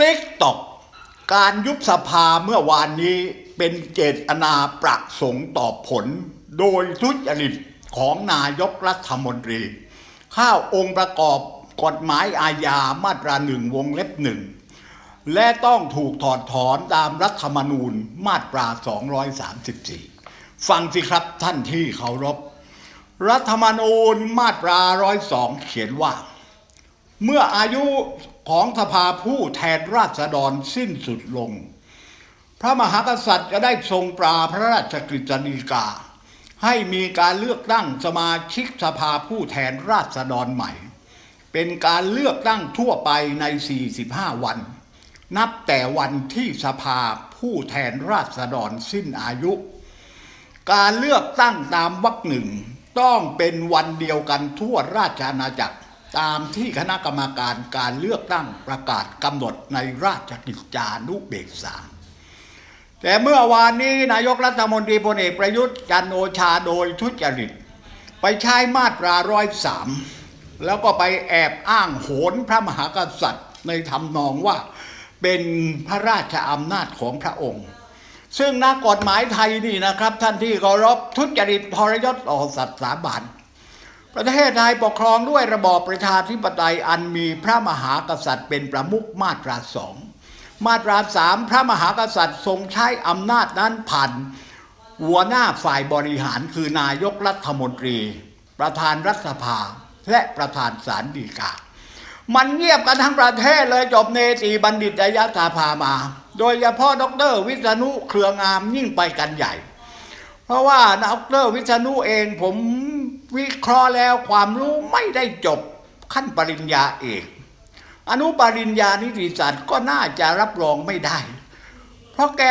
ติ๊กตอกการยุบสภาเมื่อวานนี้เป็นเจตนาประสงค์ต่อผล โดยทุจริตของนายกรัฐมนตรี ข้าวองค์ประกอบกฎหมายอาญามาตราหนึ่งวงเล็บหนึ่งและต้องถูกถอดถอนตามรัฐธรรมนูญมาตรา 234 ฟังสิครับท่านที่เคารพ รัฐธรรมนูญมาตรา 102 เขียนว่า เมื่ออายุ ของสภาผู้แทนราษฎรสิ้นสุดลง พระมหากษัตริย์จะได้ทรงปราพระราชกฤษฎีกา ให้มีการเลือกตั้งสมาชิกสภาผู้แทนราษฎรใหม่ เป็นการเลือกตั้งทั่วไปใน 45 วัน นับแต่วันที่สภาผู้แทนราษฎรสิ้นอายุ การเลือกตั้งตามวรรคหนึ่งต้องเป็นวันเดียวกันทั่วราชอาณาจักร ตามที่คณะกรรมการการเลือกตั้งประกาศกำหนดในราชกิจจานุเบกษา แต่เมื่อวานนี้นายกรัฐมนตรีพลเอกประยุทธ์จันโอชาโดยทุจริต ไปใช้มาตราร้อยสามแล้วก็ไปแอบอ้างโหนพระมหากษัตริย์ในทำนองว่าเป็นพระราชอำนาจของพระองค์ ซึ่งนักกฎหมายไทยนี่นะครับ ท่านที่เคารพทุจริตทรยศต่อสัตว์สาบาน ประเทศไทยปกครองด้วยระบอบประชาธิปไตยอันมีพระมหากษัตริย์เป็นประมุขมาตราสองมาตราสามพระมหากษัตริย์ทรงใช้อำนาจนั้นผ่านหัวหน้าฝ่ายบริหารคือนายกรัฐมนตรี ประธานรัฐสภาและประธานศาลฎีกา มันเงียบกันทั้งประเทศเลยจบเนตีบัณฑิตยสภามา โดยเฉพาะดร วิษณุเครืองามยิ่งไปกันใหญ่ เพราะว่าดร วิษณุเองผม วิเคราะห์แล้วความรู้ไม่ได้จบขั้นปริญญาเอกอนุปริญญานิติศาสตร์ก็น่าจะรับรองไม่ได้ เพราะแก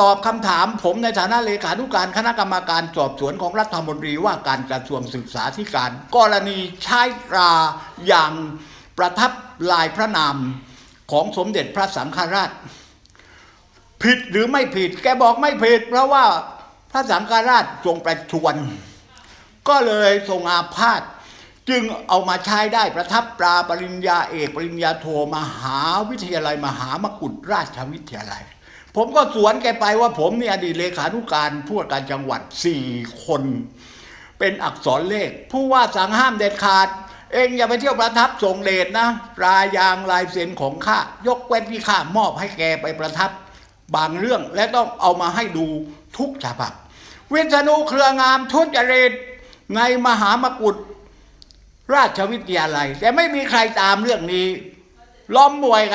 ตอบคำถามผมในฐานะเลขานุการคณะกรรมการสอบสวนของรัฐมนตรีว่าการกระทรวงศึกษาธิการ กรณีใช้ตราอย่างประทับลายพระนามของสมเด็จพระสังฆราช ผิดหรือไม่ผิด แกบอกไม่ผิด เพราะว่าพระสังฆราชทรงประชวร ก็เลยทรงอาพาธจึงเอามาใช้ได้ประทับตราปริญญาเอก ปริญญาโทมหาวิทยาลัย มหามกุฏราชวิทยาลัย ผมก็สวนแกไปว่าผมนี่อดีตเลขานุการผู้ว่าการจังหวัดสี่คน เป็นอักษรเลข ผู้ว่าสั่งห้ามเด็ดขาด เองอย่าไปเที่ยวประทับส่งเดชนะรายางลายเซ็นของข้ายกเว้นที่ข้ามอบให้แกไปประทับบางเรื่องและต้องเอามาให้ดูทุกฉบับวิษณุเครืองามทุจริต ในมหามกุฏราชวิทยาลัย แต่ไม่มีใครตามเรื่องนี้ ล้อมมวยกัน